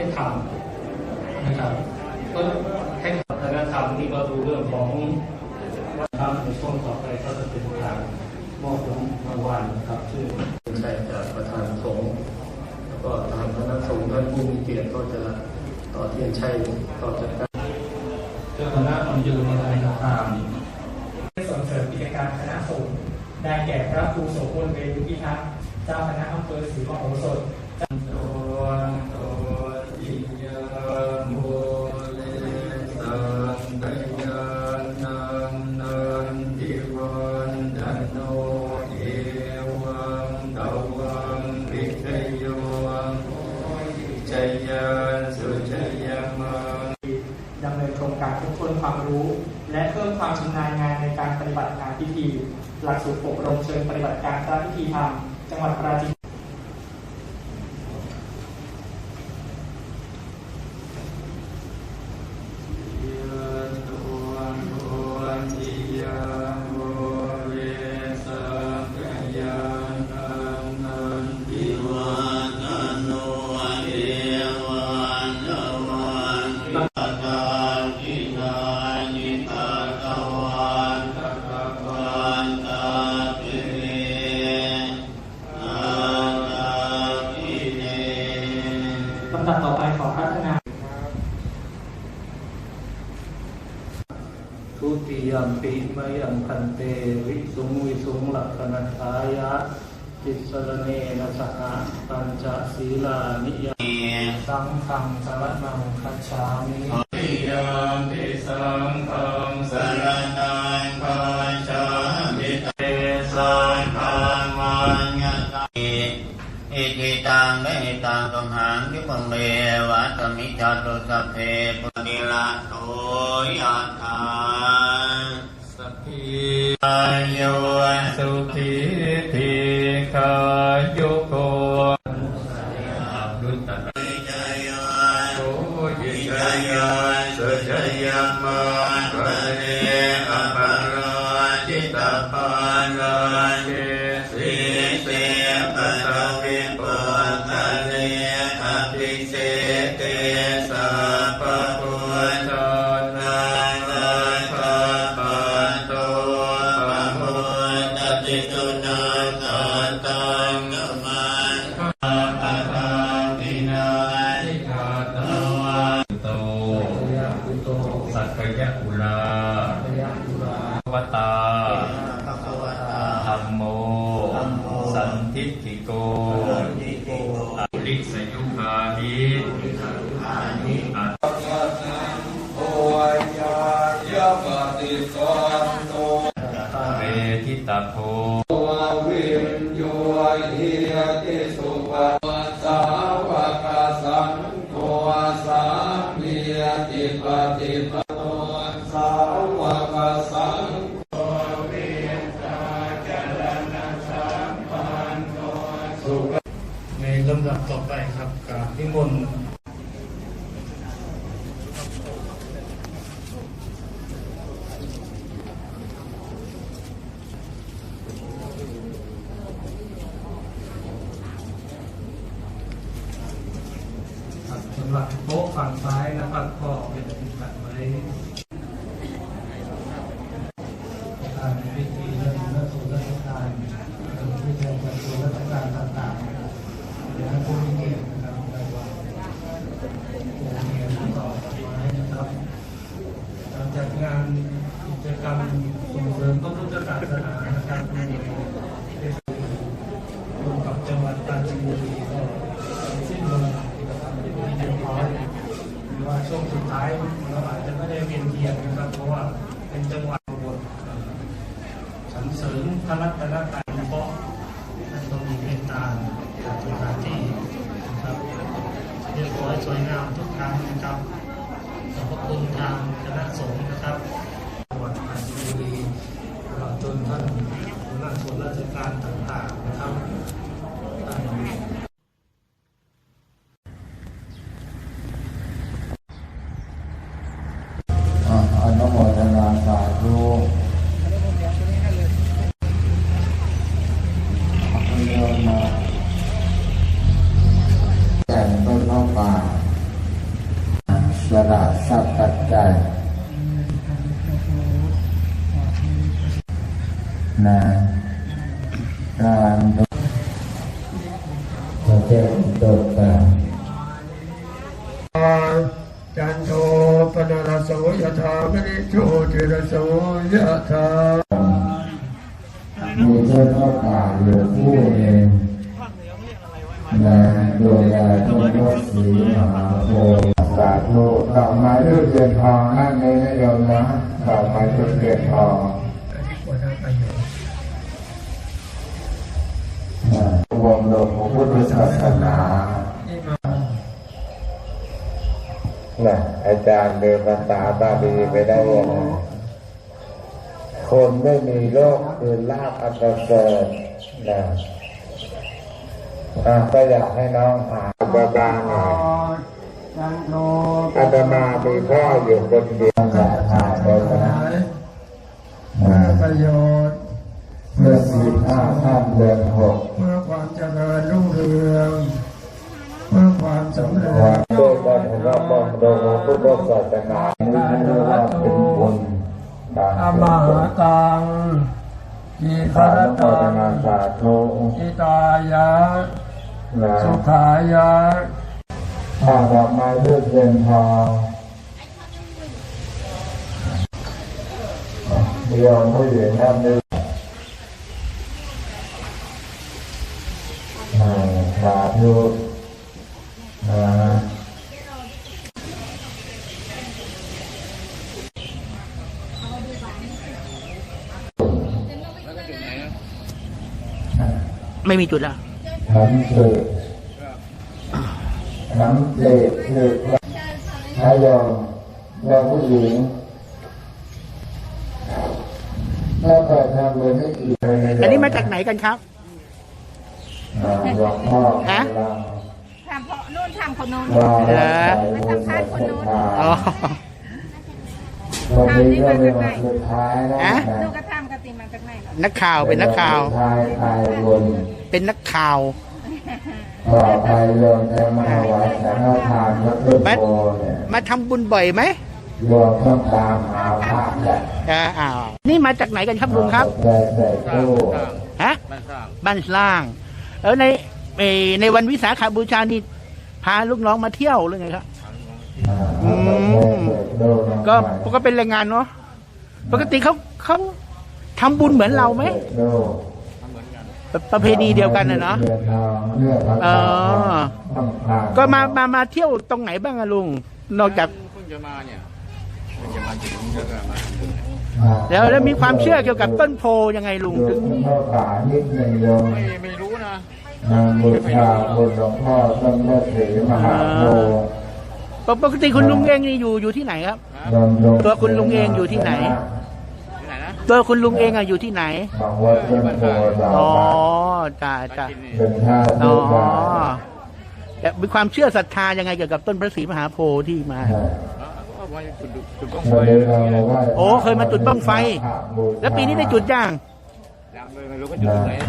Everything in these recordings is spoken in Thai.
ให้ทำนะครับก็ให้วัฒนธรรมนี่ก็ดูเรื่องของวัฒนธรรมในช่วงต่อไปก็จะเป็นการมอบรางวัลนะครับซึ่งเป็นใจจากประธานสงฆ์แล้วก็ทางคณะสงฆ์ท่านผู้มีเกียรติก็จะต่อเทียนชัยต่อจากการเจ้าคณะอำเภอมาลัยนะครับส่งเสริมกิจการคณะสงฆ์ได้แก่พระครูโสพลเวรุพิทักษ์เจ้าคณะอำเภอศรีมโหสถ ความรู้ และเพิ่มความชำนาญงานในการปฏิบัติงานพิธี หลักสูตรอบรมเชิงปฏิบัติการพระพิธีธรรมจังหวัดปราจีน ปีมยังคันเตวิสุงวิสุงลักขณทายะติสรเนนะสหปัญจศีลานิยสังฆังสรนังคัจฉามิติยมปิสังฆังสรนังคัจฉามิเตสังฆังมัญญตาอิทิตังเมตังตุมหังยุปเมวัตมิจาตุสัพเพปุริละายุโก อริสยุคานิ ดับต่อไปครับกราบนิมนต์สำหรับโต๊ะฝั่งซ้ายนะครับก็เป็นจัดไว้การพิธีเรื่องเรื่องส่วนราชการพิธีจัดส่วนราชการต่างๆ เดี๋ยวให้ผู้มีเกียรตินะครับได้วางผู้มีเกียรติต่อดอกไม้นะครับการจัดงานกิจกรรมส่งเสริมพระพุทธศาสนานะค รวมกับจังหวัดปราจีนบุรีก็สิ้นลงนะครับเป็นที่เรียบร้อยหรือว่าช่วงสุดท้ายเราอาจจะไม่ได้เวียนเทียนนะครับ เพราะว่าเป็นจังหวัดบทสรรเสริญพระรัตนตรัยเพราะท่านต้องมีเมตตาจากสถานที่นะครับเรียบร้อยสวยงามทุกครั้งนะครับขอบพระคุณทางคณะสงฆ์นะครับจังหวัดปราจีนบุรีตลอดจนท่าน ส่วนราชการต่างๆนะครับ โสยถามณิโชติรสโสยถามีเจ้าพ่อป่าอยู่ผู้หนึ่งนะดูแลต้นพระศรีมหาโพธิ์สาธุดอกไม้ทูบเทียนทองนั่นเองนะโยมนะดอกไม้ทูบเทียนทองนะวงดอกพระพุทธศาสนา น่ะอาจารย์เดินภาษาบาลีไปได้ยังไงคนไม่มีโรคคือลาบอันประเสริฐนะอะก็อยากให้น้องหาบาบาหน่อยจันโทอาตมามีพ่ออยู่คนเดียวอยากหาไปนะเพื่อประโยช พุทธศาสนานี้เรียกว่าเป็นบุญตามอมหากังอิสาคารธุตันางสาธุอิตายะสุขายะข้าดอกไม้ทูบเทียนทอเดียวผู้หญิงท่านนี้อ่าสาธุ ไม่มีจุดแล้วน้ำสืบน้ำเละสืบถ้ายอมยอมผู้หญิงถ้าเปิดทางเลยไม่อีกเลยะอันนี้มาจากไหนกันครับอ่าหลวงพ่อฮะกำลังทำเพราะนู่นทำคนนู้นว่าเหรอใส่บุญศรัทธาอ๋อวันนี้ก็เป็นวันสุดท้ายแล้วฮะนะ นักข่าวเป็นนักข่าวทายทายบุญเป็นนักข่าว ต่อไปโยมจะมาถวายสังฆทานพระพุทธโธเนี่ยมาทำบุญบ่อยไหมโยมต้องตามหาพระแหละอ่าอ้าวนี่มาจากไหนกันครับลุงครับใส่ใส่ตู้ฮะบ้านสร้างแล้วในเอ่อในวันวิสาขบูชานี่พาลูกน้องมาเที่ยวหรือไงครับ อ่าอืมใส่ตู้ก็ก็เป็นแรงงานเนาะปกติเขาเขา ทำบุญเหมือนเราไหมใส่ตู้ประประเพณีเดียวกันนะเนาะเดือนทองเลือกพระอ๋อต้องตามก็มามามาเที่ยวตรงไหนบ้างอะลุง นอกจากอ่าแล้วแล้วมีความเชื่อเกี่ยวกับต้นโพยังไงลุงดูถึงคุณพ่อป่านิดหนึ่งโยมไม่ไม่รู้นะนางบูชาบุญหลวงพ่อต้นพระศรีมหาโพธิ์ปกติคุณลุงเองนี่อยู่อยู่ที่ไหนครับบำรุงตัวคุณลุงเองอยู่ที่ไหนที่ไหนนะ ตัวคุณลุงเองอะอยู่ที่ไหนบอกว่าต้นโพธิ์ดอกอ๋อจ้าจ้าเป็นท่าอ๋อแต่มีความเชื่อศรัทธายังไงเกี่ยวกับต้นพระศรีมหาโพธิ์ที่มา วันนี้เรามาไหว้โอ้เคยมาจุดบั้งไฟ แล้วปีนี้ได้จุดย่าง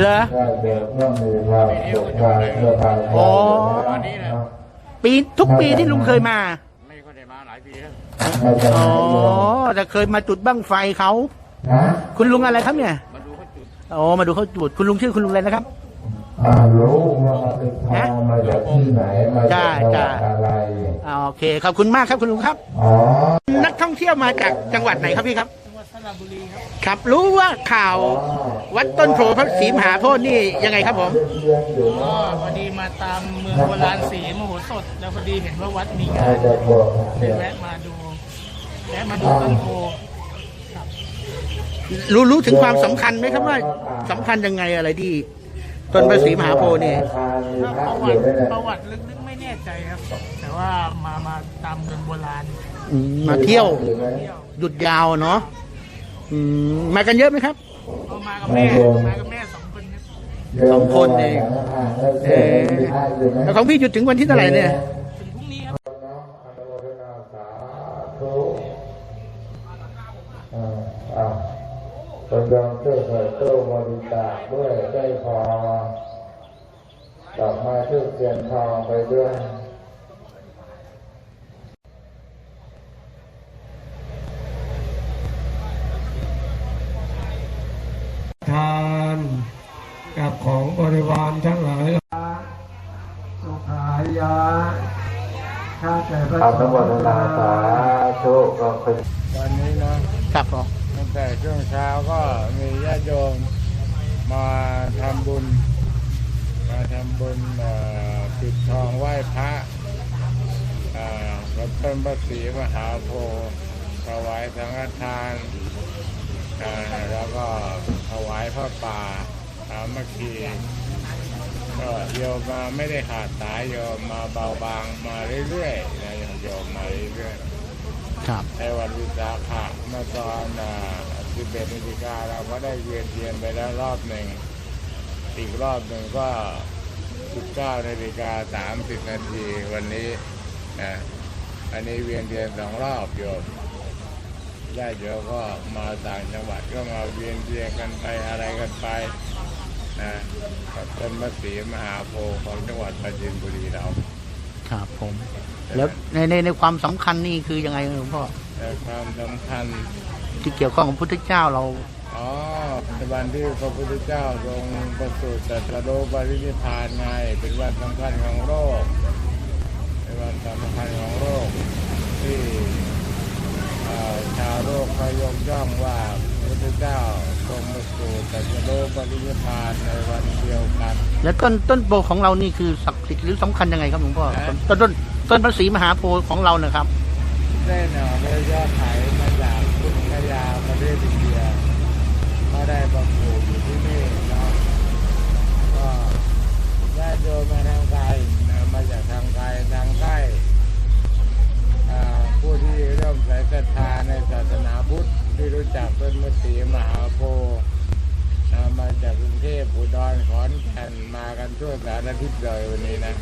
เหรอ ได้เดี๋ยวต้องมีความสุขความสบายโอ้ ปีทุกปีที่ลุงเคยมาไม่ค่อยได้มาหลายปีแล้ว ไม่เป็นไรอ๋อโยมแต่เคยมาจุดบั้งไฟเขา คุณลุงอะไรครับเนี่ยมาดูเขาจุดอ๋อมาดูเขาจุดคุณลุงชื่อคุณลุงอะไรนะครับอ่ารู้ว่าเป็นทองมาจากที่ไหนมาจากจ้าจังหวัดจ้าอะไรอ่าโอเคขอบคุณมากครับคุณลุงครับอ๋อนักท่องเที่ยวมาจากจังหวัดไหนครับพี่ครับจังหวัดสระบุรีครับครับรู้ว่าข่าววัดต้นโพพระศรีมหาโพธิ์นี่ยังไงครับผมเรียนอยู่ก็พอดีมาตามเมืองโบราณสีมโหสถ แล้วพอดีเห็นว่าวัดมีงาอานจจะบอกเลยแวะมาดูแวะมาดูต้นโพ รู้รู้ถึงความสำคัญไหมครับว่าสำคัญยังไงอะไรที่ต้นพระศรีมหาโพธิ์นี่ถ้าประวัติประวัติลึกๆไม่แน่ใจครับ แต่ว่ามามาตามเมืองโบราณอืมมาเที่ยวหยุดยาวเนาะอืมมากันเยอะไหมครับ เอามากับแม่มากับแม่สองคนครับสองคนเองเออแล้วของพี่หยุดถึงวันที่เท่าไหร่เนี่ย ถึงพรุ่งนี้ครับ อนุโมทนาสาธุอ่าอ่า คนยอมช่วยเปิดตู้บริจาคด้วยได้พอดอกไม้ทูบเทียนทองไปด้วยทานกับของบริวารทั้งหลายสุขายะข้าแต่พระอนุโมทนาสา ธุก็คือวันนี้เนาะครับผมตั้งแต่ช่วงเช้าก็มีญาติโยมมาทำบุญ มาทำบุญเอ่อปิดทองไหว้พระเอ่อพระต้นพระศรีมหาโพธิ์ถวายสังฆทานเอ่อแล้วก็ถวายพระป่าสามัคคีก็โยมมาไม่ได้ขาดสายโยมมาเบาบางมาเรื่อยๆนะโยมมาเรื่อยๆ ครับในวันวิสาขะเมื่อตอน11นาฬิกาเราก็ได้เวียนเทียนไปแล้วรอบหนึ่ง อีกรอบหนึ่งก็ 19นาฬิกา30นาทีวันนี้นะอันนี้เวียนเทียนสองรอบโยมญาติโยมก็มาต่างจังหวัดก็มาเวียนเทียนกันไปอะไรกันไปนะกับต้นมะสีมหาโพธิ์ของจังหวัดปราจีนบุรีเรา ครับผม แล้วในในในความสำคัญนี่คือยังไงหลวงพ่อแต่ความสำคัญที่เกี่ยวข้องกับพุทธเจ้าเราอ๋อในวันที่พระพุทธเจ้าทรงประสูติตรัสรู้ปรินิพพานไงเป็นวันสำคัญของโลกเป็นวันสำคัญของโลกที่เอ่อชาวโลกเขายกย่องว่าพระพุทธเจ้าทรงประสูติตรัสรู้ปรินิพพานในวันเดียวกัน แล้วต้นต้นโพของเรานี่คือศักดิ์สิทธิ์หรือสำคัญยังไงครับหลวงพ่อฮะต้นต้น ต้นพระศรีมหาโพธิ์ของเรานะครับ ได้หน่อได้ยอดไขมาจากพุทธยาประเทศอินเดียก็ได้ประปลูอยู่ที่นี่เนาะก็ญาติโยมมาทางไกลนะมาจากทางไกลทางใกล้ผู้ที่เริ่มใส่ศรัทธาในศาสนาพุทธที่รู้จักต้นมะสีมหาโพธิ์มาจากกรุงเทพอุดรขอนแก่นมากันทั่วสารทิศเลยวันนี้นะ